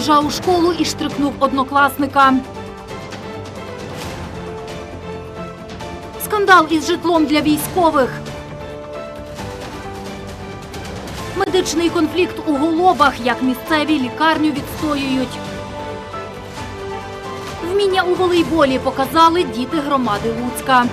ножа у школу і штрикнув однокласника. Скандал із житлом для військових. Медичний конфлікт у Голобах, як місцеві лікарню відстоюють. Вміння у волейболі показали діти громади Луцька.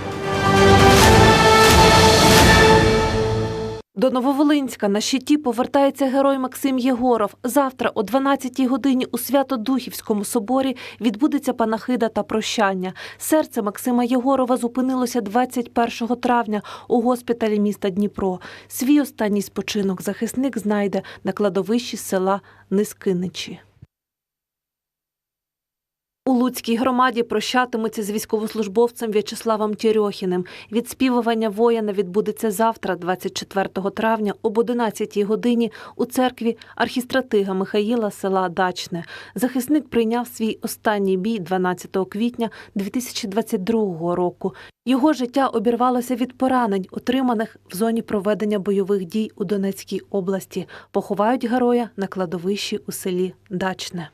До Нововолинська на щиті повертається герой Максим Єгоров. Завтра о 12-й годині у Свято-Духівському соборі відбудеться панахида та прощання. Серце Максима Єгорова зупинилося 21 травня у госпіталі міста Дніпро. Свій останній спочинок захисник знайде на кладовищі села Нискиничі. У Луцькій громаді прощатимуться з військовослужбовцем В'ячеславом Тєрьохіним. Відспівування воїна відбудеться завтра, 24 травня, об 11 годині у церкві архістратига Михаїла села Дачне. Захисник прийняв свій останній бій 12 квітня 2022 року. Його життя обірвалося від поранень, отриманих в зоні проведення бойових дій у Донецькій області. Поховають героя на кладовищі у селі Дачне.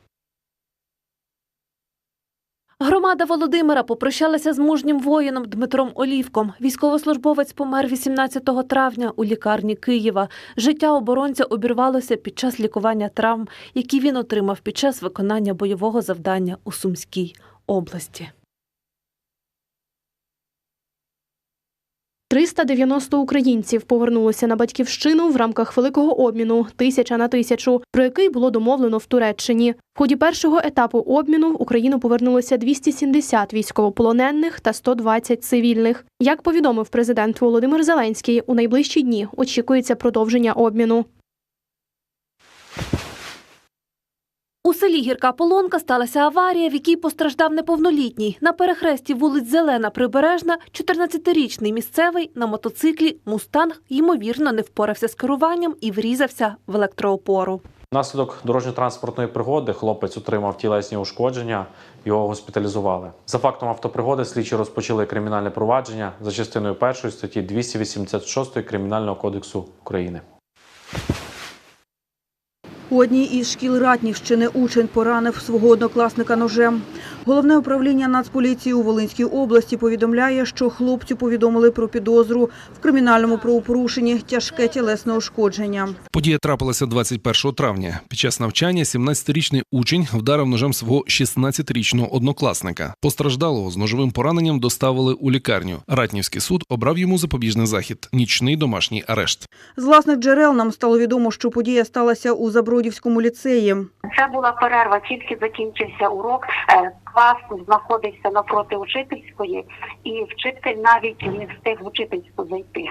Громада Володимира попрощалася з мужнім воїном Дмитром Олівком. Військовослужбовець помер 18 травня у лікарні Києва. Життя оборонця обірвалося під час лікування травм, які він отримав під час виконання бойового завдання у Сумській області. 390 українців повернулося на батьківщину в рамках великого обміну тисяча на тисячу, про який було домовлено в Туреччині. В ході першого етапу обміну в Україну повернулося 270 військовополонених та 120 цивільних. Як повідомив президент Володимир Зеленський, у найближчі дні очікується продовження обміну. У селі Гірка Полонка сталася аварія, в якій постраждав неповнолітній. На перехресті вулиць Зелена Прибережна 14-річний місцевий на мотоциклі Мустанг ймовірно не впорався з керуванням і врізався в електроопору. Внаслідок дорожньо-транспортної пригоди хлопець отримав тілесні ушкодження, його госпіталізували. За фактом автопригоди слідчі розпочали кримінальне провадження за частиною першої статті 286 Кримінального кодексу України. У одній із шкіл Ратнівщини учень поранив свого однокласника ножем. Головне управління Нацполіції у Волинській області повідомляє, що хлопцю повідомили про підозру в кримінальному правопорушенні тяжке тілесне ушкодження. Подія трапилася 21 травня. Під час навчання 17-річний учень вдарив ножем свого 16-річного однокласника. Постраждалого з ножовим пораненням доставили у лікарню. Ратнівський суд обрав йому запобіжний захід нічний домашній арешт. З власних джерел нам стало відомо, що подія сталася у Забродівському ліцеї. Це була перерва, тільки закінчився урок. Е, Клас знаходився напроти учительської, і вчитель навіть не встиг в учительську зайти.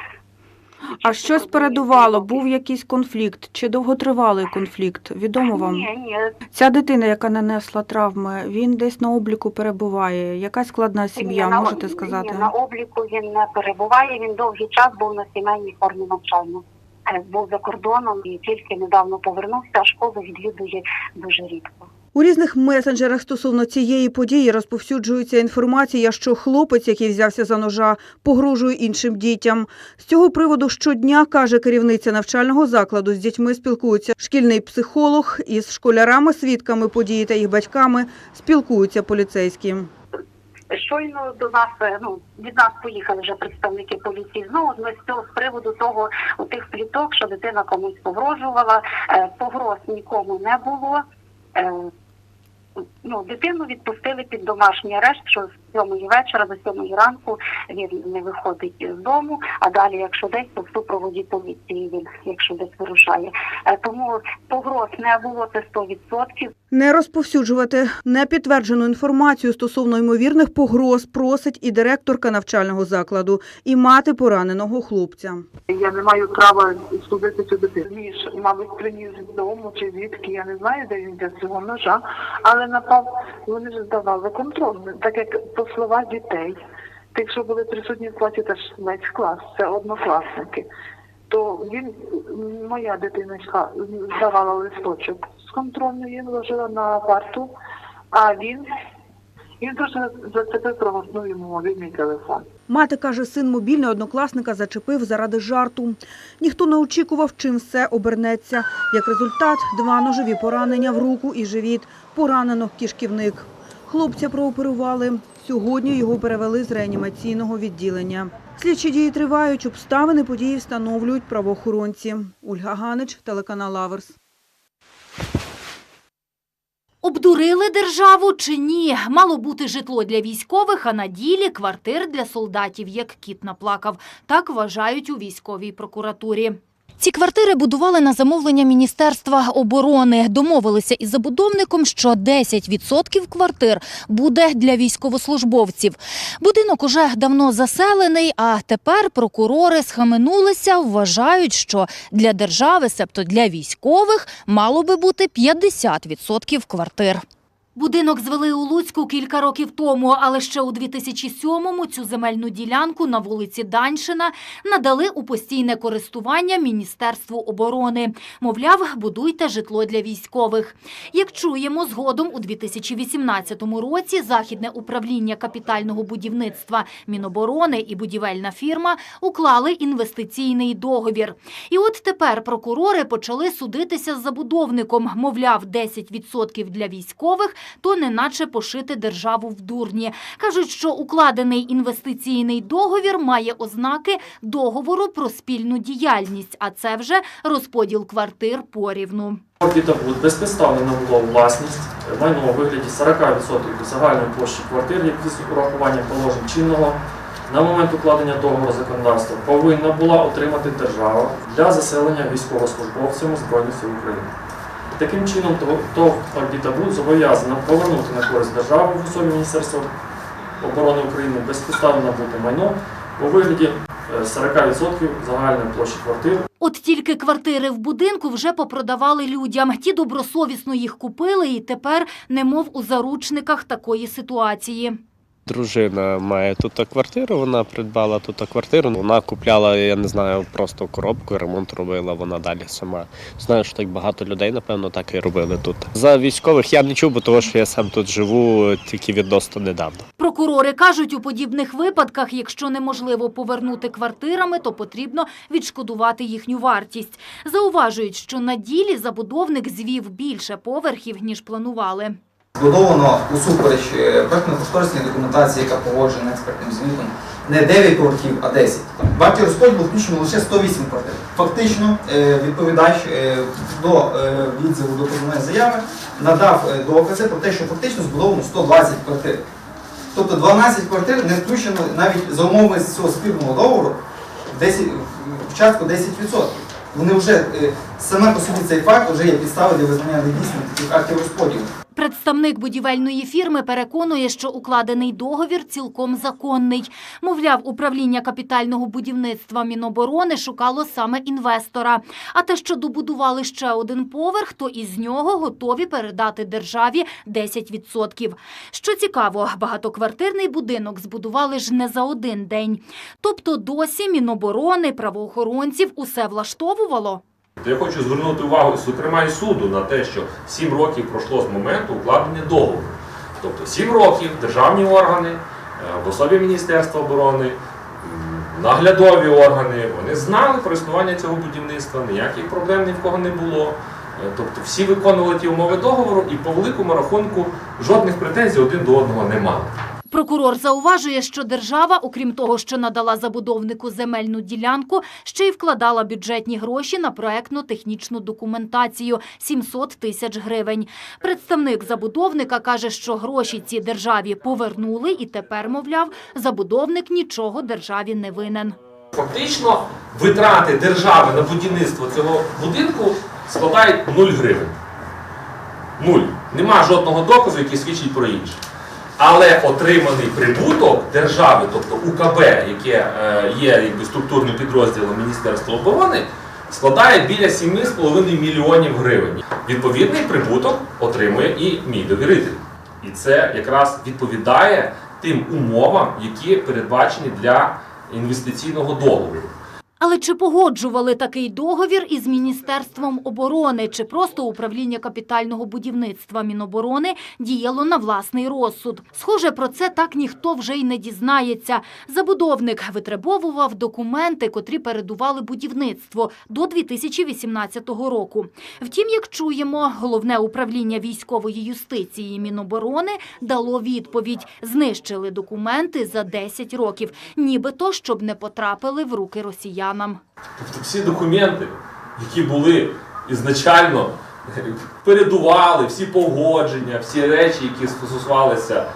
А щось передувало? Був якийсь конфлікт чи довготривалий конфлікт? Відомо вам? Ні, ні, Ця дитина, яка нанесла травми, він десь на обліку перебуває. Яка складна сім'я, можете сказати? Ні, на обліку він не перебуває. Він довгий час був на сімейній формі навчання. Був за кордоном і тільки недавно повернувся, а школу відвідує дуже рідко. У різних месенджерах стосовно цієї події розповсюджується інформація, що хлопець, який взявся за ножа, погрожує іншим дітям. З цього приводу щодня, каже керівниця навчального закладу, з дітьми спілкується шкільний психолог, із школярами, свідками події та їх батьками спілкуються поліцейські. Щойно до нас е, ну від нас поїхали вже представники поліції. Знову ми з цього з приводу того у тих пліток, що дитина комусь погрожувала. Е, Погроз нікому не було. Е, Ну, дитину відпустили під домашній арешт, що сьомої вечора до сьомої ранку він не виходить з дому. А далі, якщо десь, то в супроводі поліції він, якщо десь вирушає. Е, Тому погроз не було це 100%. Не розповсюджувати непідтверджену інформацію стосовно ймовірних погроз просить і директорка навчального закладу, і мати пораненого хлопця. Я не маю права судити цю дитину. Ніж, мабуть, приніс з дому чи звідки, я не знаю, де він взяв цього ножа, але напав, вони ж здавали контроль, так як по словах дітей, тих, що були присутні в класі, теж весь клас, це однокласники. То він, моя дитина йшла, здавала листочок з контрольної, вложила на парту, а він Він дуже зацепив проводну йому мобільний телефон. Мати каже, син мобільний однокласника зачепив заради жарту. Ніхто не очікував, чим все обернеться. Як результат, два ножові поранення в руку і живіт. Поранено кишківник. Хлопця прооперували. Сьогодні його перевели з реанімаційного відділення. Слідчі дії тривають. Обставини події встановлюють правоохоронці. Ольга Ганич, телеканал Аверс. Обдурили державу чи ні? Мало бути житло для військових, а на ділі квартир для солдатів, як кіт наплакав. Так вважають у військовій прокуратурі. Ці квартири будували на замовлення Міністерства оборони. Домовилися із забудовником, що 10% квартир буде для військовослужбовців. Будинок уже давно заселений, а тепер прокурори схаменулися, вважають, що для держави, себто для військових, мало би бути 50% квартир. Будинок звели у Луцьку кілька років тому, але ще у 2007-му цю земельну ділянку на вулиці Даньшина надали у постійне користування Міністерству оборони. Мовляв, будуйте житло для військових. Як чуємо, згодом у 2018 році Західне управління капітального будівництва Міноборони і будівельна фірма уклали інвестиційний договір. І от тепер прокурори почали судитися з забудовником. Мовляв, 10% для військових то неначе пошити державу в дурні. Кажуть, що укладений інвестиційний договір має ознаки договору про спільну діяльність, а це вже розподіл квартир порівну. Орбітабуд безпідставно набуло у власність майно у вигляді 40% загальної площі квартир, які з урахуванням положень чинного на момент укладення договору законодавства повинна була отримати держава для заселення військовослужбовцями Збройних сил України. Таким чином, ТОВ- «Орбітабуд» зобов'язана повернути на користь держави в особі Міністерства оборони України безпідставно набуте майно у вигляді е, 40% загальної площі квартир От тільки квартири в будинку вже попродавали людям. Ті добросовісно їх купили і тепер немов у заручниках такої ситуації. Дружина має тут квартиру, вона придбала тут квартиру. Вона купляла, я не знаю, просто коробку, ремонт робила вона далі сама. Знаю, що так багато людей, напевно, так і робили тут. За військових я не чув, бо того, що я сам тут живу тільки відносно недавно. Прокурори кажуть, у подібних випадках, якщо неможливо повернути квартирами, то потрібно відшкодувати їхню вартість. Зауважують, що на ділі забудовник звів більше поверхів, ніж планували. Збудовано усупереч е, проектно-кошторисній документації, яка погоджена експертним звітом, не 9 поверхів, а 10. Вартий розподіл був включено лише 108 квартир. Фактично, е, відповідач е, до відзиву до позовної заяви надав е, докази про те, що фактично збудовано 120 квартир. Тобто 12 квартир не включено навіть за умови цього спірного договору 10, в частку 10%. Вони вже саме по собі цей факт вже є підставою для визнання недійсним таких актів розподілу. Представник будівельної фірми переконує, що укладений договір цілком законний. Мовляв, управління капітального будівництва Міноборони шукало саме інвестора. А те, що добудували ще один поверх, то із нього готові передати державі 10%. Що цікаво, багатоквартирний будинок збудували ж не за один день. Тобто досі Міноборони, правоохоронців усе влаштовувало. Я хочу звернути увагу, зокрема, і суду на те, що 7 років пройшло з моменту укладення договору. Тобто 7 років державні органи е, в особі Міністерства оборони, наглядові органи, вони знали про існування цього будівництва, ніяких проблем ні в кого не було. Е, Тобто всі виконували ті умови договору і по великому рахунку жодних претензій один до одного не мали. Прокурор зауважує, що держава, окрім того, що надала забудовнику земельну ділянку, ще й вкладала бюджетні гроші на проектно-технічну документацію – 700 тисяч гривень. Представник забудовника каже, що гроші ці державі повернули і тепер, мовляв, забудовник нічого державі не винен. Фактично витрати держави на будівництво цього будинку складають 0 гривень. Нуль. Нема жодного доказу, який свідчить про інше. Але отриманий прибуток держави, тобто УКБ, яке е, є якби, структурним підрозділом Міністерства оборони, складає біля 7,5 мільйонів гривень. Відповідний прибуток отримує і мій довіритель. І це якраз відповідає тим умовам, які передбачені для інвестиційного договору. Але чи погоджували такий договір із Міністерством оборони, чи просто управління капітального будівництва Міноборони діяло на власний розсуд? Схоже, про це так ніхто вже й не дізнається. Забудовник витребовував документи, котрі передували будівництво до 2018 року. Втім, як чуємо, головне управління військової юстиції Міноборони дало відповідь: знищили документи за 10 років, нібито щоб не потрапили в руки росіянам. Тобто всі документи, які були ізначально, передували, всі погодження, всі речі, які стосувалися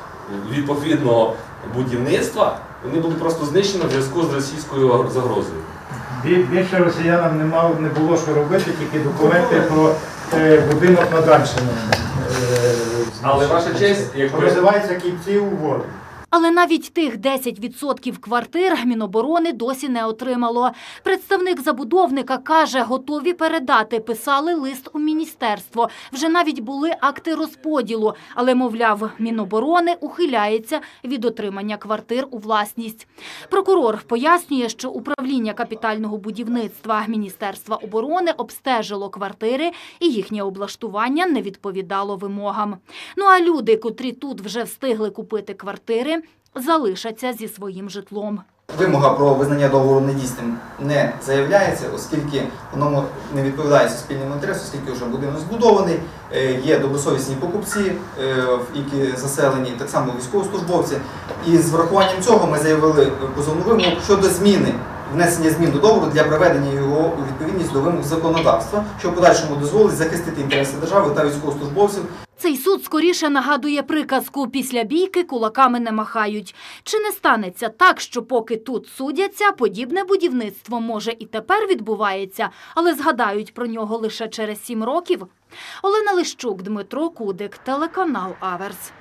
відповідного будівництва, вони були просто знищені в зв'язку з російською загрозою. Більше росіянам не мало не було що робити, тільки документи про е, будинок на Данщині. Е, Але ваша честь, якби називається кінці угоди. Але навіть тих 10% квартир Міноборони досі не отримало. Представник забудовника каже, готові передати. Писали лист у міністерство. Вже навіть були акти розподілу. Але, мовляв, Міноборони ухиляється від отримання квартир у власність. Прокурор пояснює, що управління капітального будівництва Міністерства оборони обстежило квартири і їхнє облаштування не відповідало вимогам. Ну а люди, котрі тут вже встигли купити квартири, залишаться зі своїм житлом. Вимога про визнання договору недійсним не заявляється, оскільки воно не відповідає суспільному інтересу, оскільки вже будинок збудований, е, є добросовісні покупці, е, які заселені, так само військовослужбовці. І з врахуванням цього ми заявили позовну вимогу щодо зміни. Внесення змін до договору для приведення його у відповідність до вимог законодавства, що в подальшому дозволить захистити інтереси держави та військовослужбовців Цей суд скоріше нагадує приказку «після бійки кулаками не махають». Чи не станеться так, що поки тут судяться, подібне будівництво може і тепер відбувається, але згадають про нього лише через сім років? Олена Лищук, Дмитро Кудик, телеканал Аверс.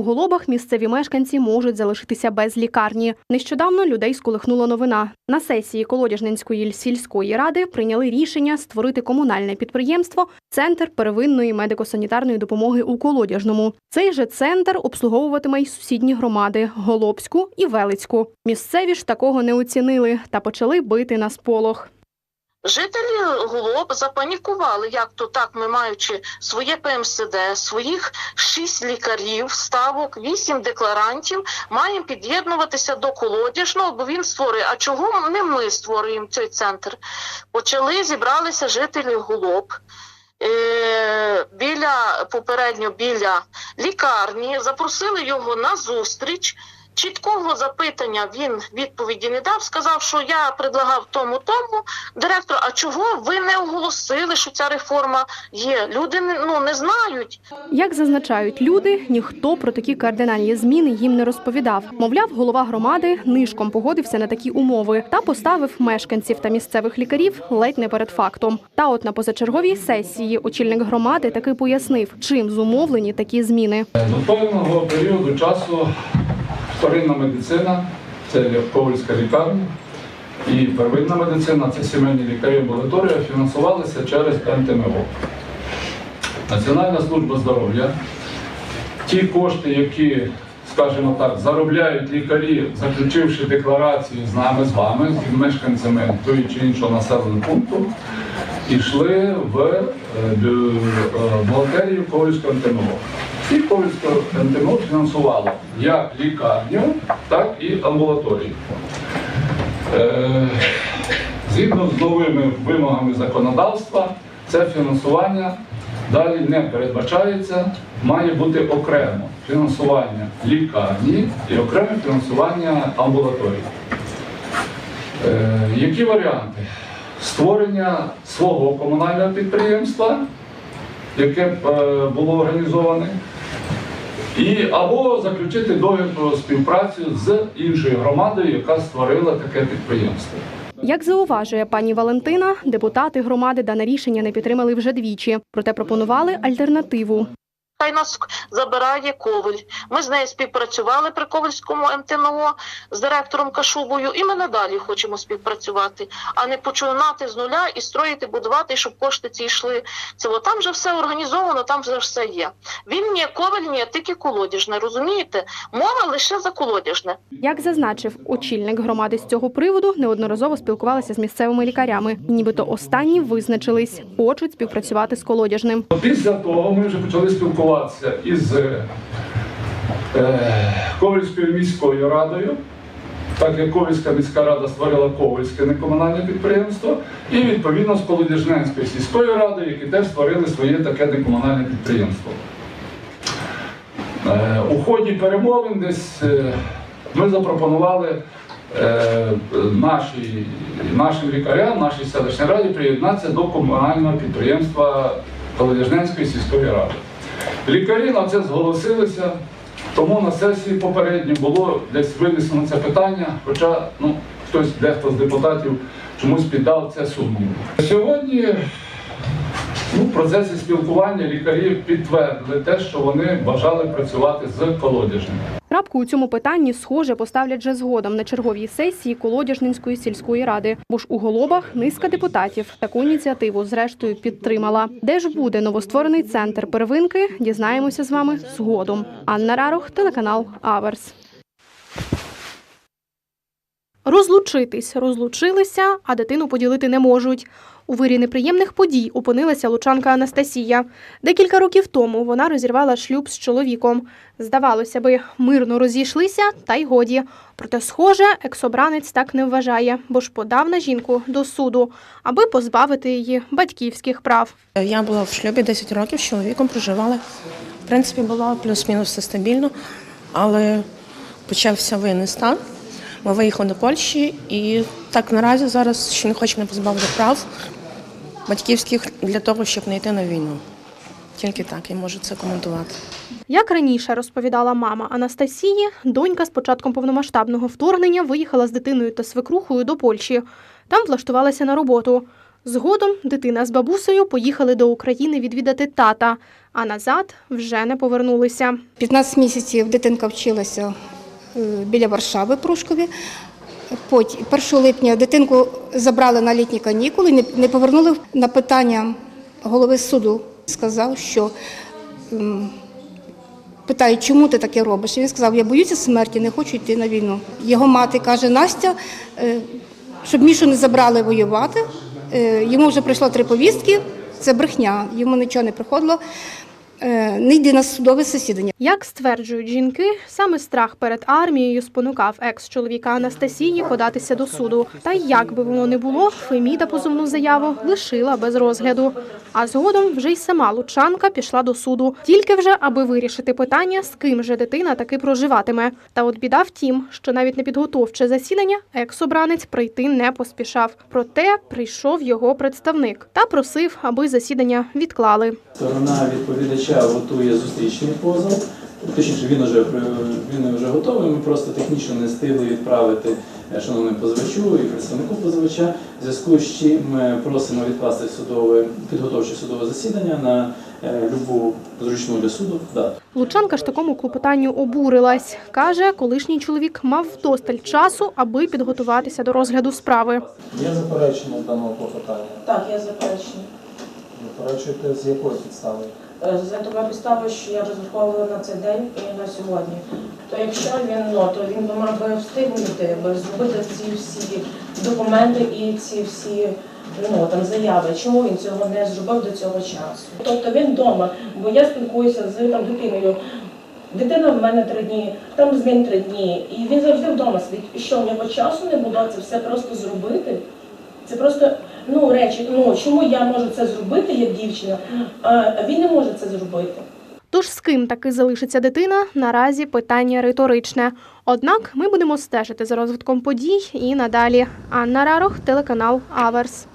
У Голобах місцеві мешканці можуть залишитися без лікарні. Нещодавно людей сколихнула новина. На сесії Колодяжненської сільської ради прийняли рішення створити комунальне підприємство Центр первинної медико-санітарної допомоги у Колодяжному. Цей же центр обслуговуватиме й сусідні громади Голобську і Велицьку. Місцеві ж такого не оцінили та почали бити на сполох. Жителі Голоб запанікували, як то так, ми маючи своє ПМСД, своїх шість лікарів, ставок, вісім декларантів, маємо під'єднуватися до колодяжного, бо він створює. А чого не ми створюємо цей центр? Почали, зібралися жителі Голоб. Е, біля попередньо біля лікарні запросили його на зустріч. Чіткого запитання він відповіді не дав. Сказав, що я предлагав тому тому директор. А чого ви не оголосили, що ця реформа є? Люди не- ну не знають. Як зазначають люди, ніхто про такі кардинальні зміни їм не розповідав. Мовляв, голова громади нишком погодився на такі умови та поставив мешканців та місцевих лікарів ледь не перед фактом. Та от на позачерговій сесії очільник громади таки пояснив, чим зумовлені такі зміни. До певного періоду часу вторинна медицина це Ковальська лікарня, і первинна медицина це сімейні лікарі амбулаторія, фінансувалися через НТМО. Національна служба здоров'я. Ті кошти, які, скажімо так, заробляють лікарі, заключивши декларації з нами, з вами, з мешканцями того чи іншого населеного пункту, йшли в е, е, бухгалтерію Ковальського НТМО. І Ковальське НТМО фінансувало як лікарню, так і амбулаторію. Е, Згідно з новими вимогами законодавства, це фінансування далі не передбачається, має бути окремо фінансування лікарні і окреме фінансування амбулаторії. Е, Які варіанти? Створення свого комунального підприємства, яке е, було організоване, і або заключити договір співпрацю з іншою громадою, яка створила таке підприємство. Як зауважує пані Валентина, депутати громади дане рішення не підтримали вже двічі, проте пропонували альтернативу. Хай нас забирає Ковель. Ми з нею співпрацювали при Ковельському МТНО з директором Кашубою, і ми надалі хочемо співпрацювати, а не починати з нуля і строїти, будувати, щоб кошти ці йшли. Це от, там вже все організовано, там вже все є. Він ні ковель, ні тільки колодяжне. Розумієте? Мова лише за колодяжне. Як зазначив очільник громади з цього приводу, неодноразово спілкувалися з місцевими лікарями. Нібито останні визначились, хочуть співпрацювати з колодяжним. Після того ми вже почали спілкуватися із е, Ковальською міською радою, так як Ковальська міська рада створила Ковальське некомунальне підприємство, і відповідно з Колодяжненською сільською радою, які теж створили своє таке некомунальне підприємство. Е, У ході перемовин десь е, ми запропонували е, нашій, нашим лікарям, нашій селищній раді приєднатися до комунального підприємства Колодяжненської сільської ради. Лікарі на це зголосилися, тому на сесії попередньо було десь винесено це питання, хоча ну, хтось, дехто з депутатів чомусь піддав це сумніву. Сьогодні ну, в процесі спілкування лікарі підтвердили те, що вони бажали працювати з колодяжними. Крапку у цьому питанні, схоже, поставлять вже згодом на черговій сесії Колодяжненської сільської ради. Бо ж у Голобах низка депутатів таку ініціативу зрештою підтримала. Де ж буде новостворений центр первинки, дізнаємося з вами згодом. Анна Рарох, телеканал Аверс. Розлучитись розлучилися, а дитину поділити не можуть. У вирі неприємних подій опинилася лучанка Анастасія. Декілька років тому вона розірвала шлюб з чоловіком. Здавалося би, мирно розійшлися, та й годі. Проте, схоже, екsobранець так не вважає, бо ж подав на жінку до суду, аби позбавити її батьківських прав. Я була в шлюбі 10 років з чоловіком, проживала. В принципі, було плюс-мінус все стабільно, але почався воєнний стан. Ми виїхали до Польщі і так наразі зараз ще не хочемо позбавити прав батьківських для того, щоб не йти на війну. Тільки так я можу це коментувати. Як раніше розповідала мама Анастасії, донька з початком повномасштабного вторгнення виїхала з дитиною та свекрухою до Польщі. Там влаштувалася на роботу. Згодом дитина з бабусею поїхали до України відвідати тата, а назад вже не повернулися. 15 місяців дитинка вчилася е, біля Варшави Прушкові. Потім 1 липня дитинку забрали на літні канікули, не- повернули на питання голови суду. Сказав, що м, питають, чому ти таке робиш? І він сказав, я боюся смерті, не хочу йти на війну. Його мати каже, Настя, е, щоб Мішу не забрали воювати. Е, Йому вже прийшло три повістки, це брехня, йому нічого не приходило. Е, Не йди на судове засідання. Як стверджують жінки, саме страх перед армією спонукав екс-чоловіка Анастасії податися до суду. Та й як би воно не було, Феміда позовну заяву лишила без розгляду. А згодом вже й сама Лучанка пішла до суду, тільки вже аби вирішити питання, з ким же дитина таки проживатиме. Та от біда в тім, що навіть на підготовче засідання екс-обранець прийти не поспішав. Проте прийшов його представник та просив, аби засідання відклали. Сторона відповідача готує зустрічний позов. Точніше, він вже він вже готовий. Ми просто технічно не встигли відправити е, шановному позивачу і представнику позивача. В зв'язку з чим ми просимо відкласти судове підготовче судове засідання на е, любу зручну для суду дату. Лучанка ж такому клопотанню обурилась. Каже, колишній чоловік мав вдосталь часу, аби підготуватися до розгляду справи. Є заперечення даного клопотання? Так, я заперечую. Заперечуєте з якої підстави? Е, За така підстава, що я розраховувала на цей день і на сьогодні. То якщо він ну, то він би мав би встигнути, би зробити ці всі документи і ці всі ну, там, заяви. Чому він цього не зробив до цього часу? Тобто він вдома, бо я спілкуюся з там, дитиною. Дитина в мене три дні, там з ним три дні, і він завжди вдома сидить. І що в нього часу не було це все просто зробити? Це просто ну речі. Ну чому я можу це зробити як дівчина, а він не може це зробити. Тож з ким таки залишиться дитина, наразі питання риторичне. Однак ми будемо стежити за розвитком подій і надалі. Анна Рарох, телеканал Аверс.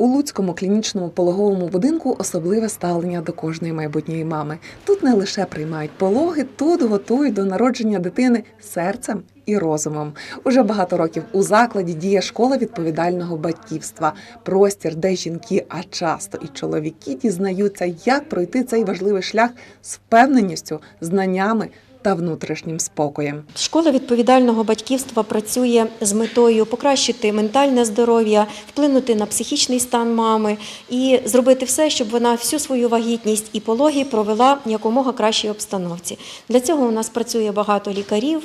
У Луцькому клінічному пологовому будинку особливе ставлення до кожної майбутньої мами. Тут не лише приймають пологи, тут готують до народження дитини серцем і розумом. Уже багато років у закладі діє школа відповідального батьківства, простір, де жінки, а часто і чоловіки дізнаються, як пройти цей важливий шлях з впевненістю, знаннями та внутрішнім спокоєм. Школа відповідального батьківства працює з метою покращити ментальне здоров'я, вплинути на психічний стан мами і зробити все, щоб вона всю свою вагітність і пологи провела в якомога кращій обстановці. Для цього у нас працює багато лікарів,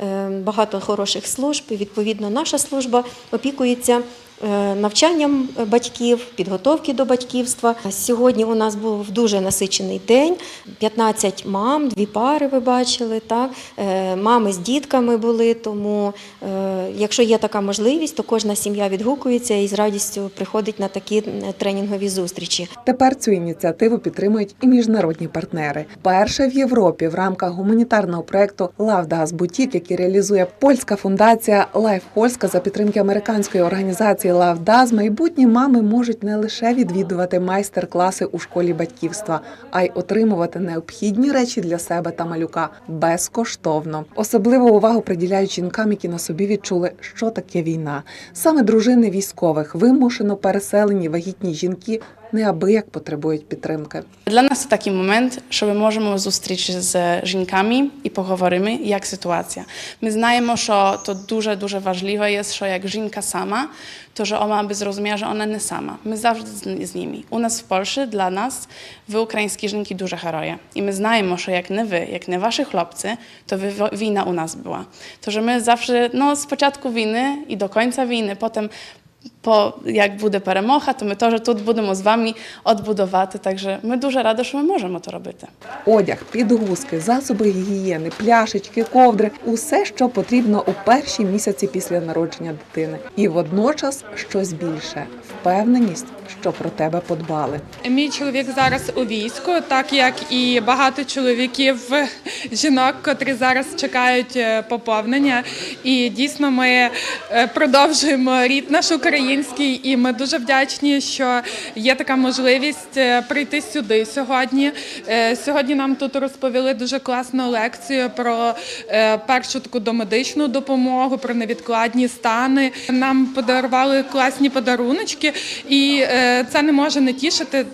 е, багато хороших служб. Відповідно, наша служба опікується. Е, Навчанням батьків, підготовки до батьківства. Сьогодні у нас був дуже насичений день. 15 мам, дві пари ви бачили. Так? Е, Мами з дітками були, тому е, якщо є така можливість, то кожна сім'я відгукується і з радістю приходить на такі тренінгові зустрічі. Тепер цю ініціативу підтримують і міжнародні партнери. Перше в Європі в рамках гуманітарного проекту Does Boutique, який реалізує польська фундація Life Польська за підтримки американської організації Love Does, майбутні мами можуть не лише відвідувати майстер-класи у школі батьківства, а й отримувати необхідні речі для себе та малюка безкоштовно. Особливу увагу приділяють жінкам, які на собі відчули, що таке війна. Саме дружини військових, вимушено переселені вагітні жінки неабияк потребують підтримки. Для нас це такий момент, що ми можемо зустріч з жінками і поговоримо, як ситуація. Ми знаємо, що то дуже дуже важливе є, що як жінка сама, то że ona by zrozumiała, że ona nie sama. My zawsze z, z nimi. U nas w Polsce dla nas wy ukraińskie żynki duże heroje. I my znajemy, że jak nie wy, jak nie wasi chłopcy, to wy, wina u nas była. To, że my zawsze, no z początku winy i do końca winy, potem по як буде перемога, то ми теж тут будемо з вами відбудувати. Takže ми дуже раді, що ми можемо це робити. Одяг, підгузки, засоби гігієни, пляшечки, ковдри усе, що потрібно у перші місяці після народження дитини, і водночас щось більше впевненість, що про тебе подбали. Мій чоловік зараз у війську, так як і багато чоловіків, жінок, котрі зараз чекають е, поповнення. І дійсно ми е, продовжуємо рід наш український, і ми дуже вдячні, що є така можливість е, прийти сюди сьогодні. Е, Сьогодні нам тут розповіли дуже класну лекцію про е, першу таку домедичну допомогу, про невідкладні стани. Нам подарували класні подаруночки, і це не може не тішити.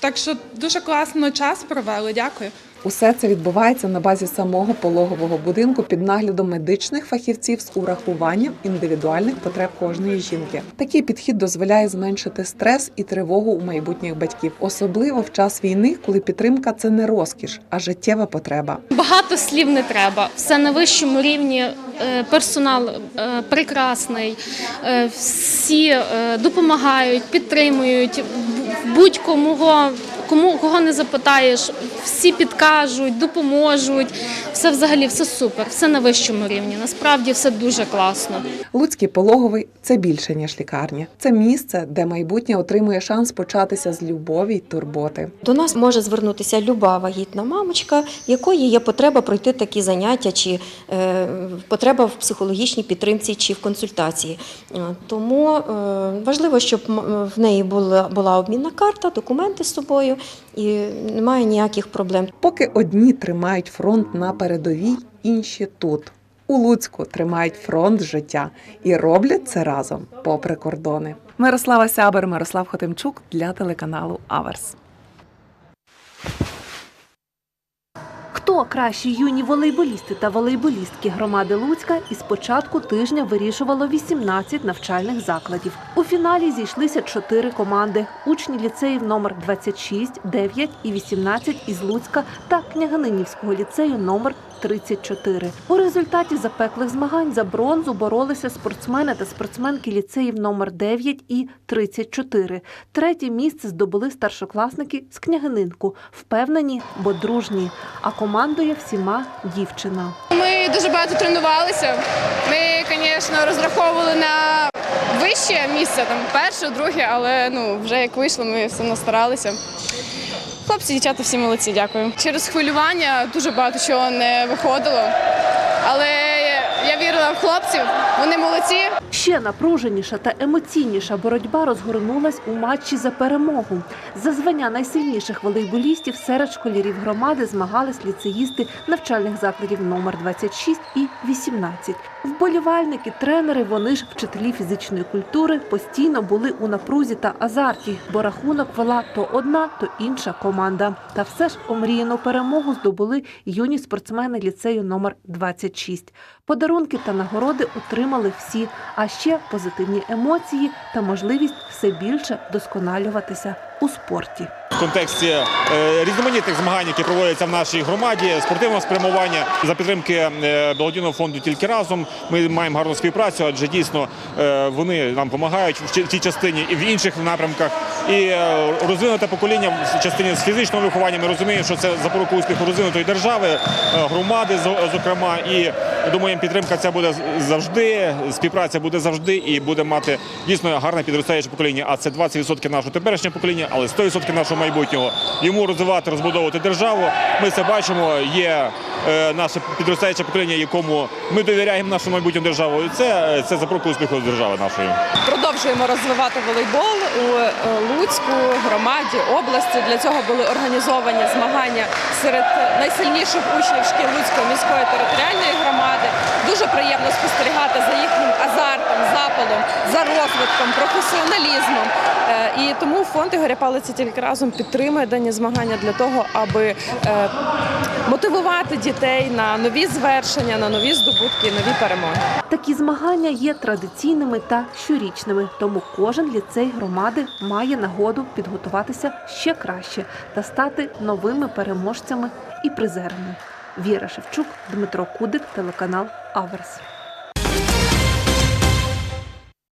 Так що дуже класно час провели. Дякую. Усе це відбувається на базі самого пологового будинку під наглядом медичних фахівців з урахуванням індивідуальних потреб кожної жінки. Такий підхід дозволяє зменшити стрес і тривогу у майбутніх батьків, особливо в час війни, коли підтримка це не розкіш, а життєва потреба. Багато слів не треба. Все на вищому рівні. е, Персонал е, прекрасний, е, всі допомагають, підтримують будь-кому, кому кого не запитаєш, всі підкажуть, допоможуть. Все взагалі все супер, все на вищому рівні. Насправді все дуже класно. Луцький пологовий це більше ніж лікарня. Це місце, де майбутнє отримує шанс початися з любові й турботи. До нас може звернутися люба вагітна мамочка, якої є потреба пройти такі заняття, чи е, потреба в психологічній підтримці чи в консультації. Е, Тому е, важливо, щоб м- в неї була, була обмінна карта, документи з собою, і немає ніяких проблем. Поки одні тримають фронт на передовій, інші тут. У Луцьку тримають фронт життя і роблять це разом, попри кордони. Мирослава Сябер, Мирослав Хотимчук для телеканалу Аверс. Кращі юні волейболісти та волейболістки громади Луцька із початку тижня вирішувало 18 навчальних закладів. У фіналі зійшлися чотири команди: учні ліцеїв номер 26, 9 і 18 із Луцька та Княгининівського ліцею номер 34. У результаті запеклих змагань за бронзу боролися спортсмени та спортсменки ліцеїв номер 9 і 34. Третє місце здобули старшокласники з Княгининку. Впевнені, бо дружні. А командує всіма дівчина. Ми дуже багато тренувалися. Ми, звісно, розраховували на вище місце, там перше, друге, але ну вже як вийшло, ми все одно старалися. Хлопці, дівчата, всі молодці, дякую. Через хвилювання дуже багато чого не виходило. Але я вірила в хлопців, вони молодці. Ще напруженіша та емоційніша боротьба розгорнулась у матчі за перемогу. За звання найсильніших волейболістів серед школярів громади змагались ліцеїсти навчальних закладів номер 26 і 18. Вболівальники, тренери, вони ж вчителі фізичної культури постійно були у напрузі та азарті, бо рахунок вела то одна, то інша команда. Та все ж омріяну перемогу здобули юні спортсмени ліцею номер 26. Подарунки та нагороди отримали всі, а ще позитивні емоції та можливість все більше вдосконалюватися у спорті. Контексті е, різноманітних змагань, які проводяться в нашій громаді, спортивного спрямування за підтримки е, благодійного фонду тільки разом. Ми маємо гарну співпрацю, адже дійсно е, вони нам допомагають в цій частині і в інших напрямках. І е, розвинуте покоління в частині з фізичного виховання. Ми розуміємо, що це запорука успіху розвинутої держави, е, громади, зо- зокрема. І думаємо, підтримка ця буде завжди, співпраця буде завжди і буде мати дійсно гарне підростаюче покоління. А це 20% нашого теперішнього покоління, але 100% нашого майбутнього. Йому розвивати, розбудовувати державу. Ми це бачимо. Є е, наше підростаюче покоління, якому ми довіряємо нашу майбутню державу. І це, це запорука успіху держави нашої. Продовжуємо розвивати волейбол у Луцьку, громаді, області. Для цього були організовані змагання серед найсильніших учнів шкіл Луцької міської територіальної громади. Дуже приємно спостерігати за їхнім азартом, запалом, за розвитком, професіоналізмом. Е, І тому фонд Ігоря Палиця тільки разом підтримує дані змагання для того, аби е, мотивувати дітей на нові звершення, на нові здобутки, нові перемоги. Такі змагання є традиційними та щорічними, тому кожен ліцей громади має нагоду підготуватися ще краще та стати новими переможцями і призерами. Віра Шевчук, Дмитро Кудик, телеканал Аверс.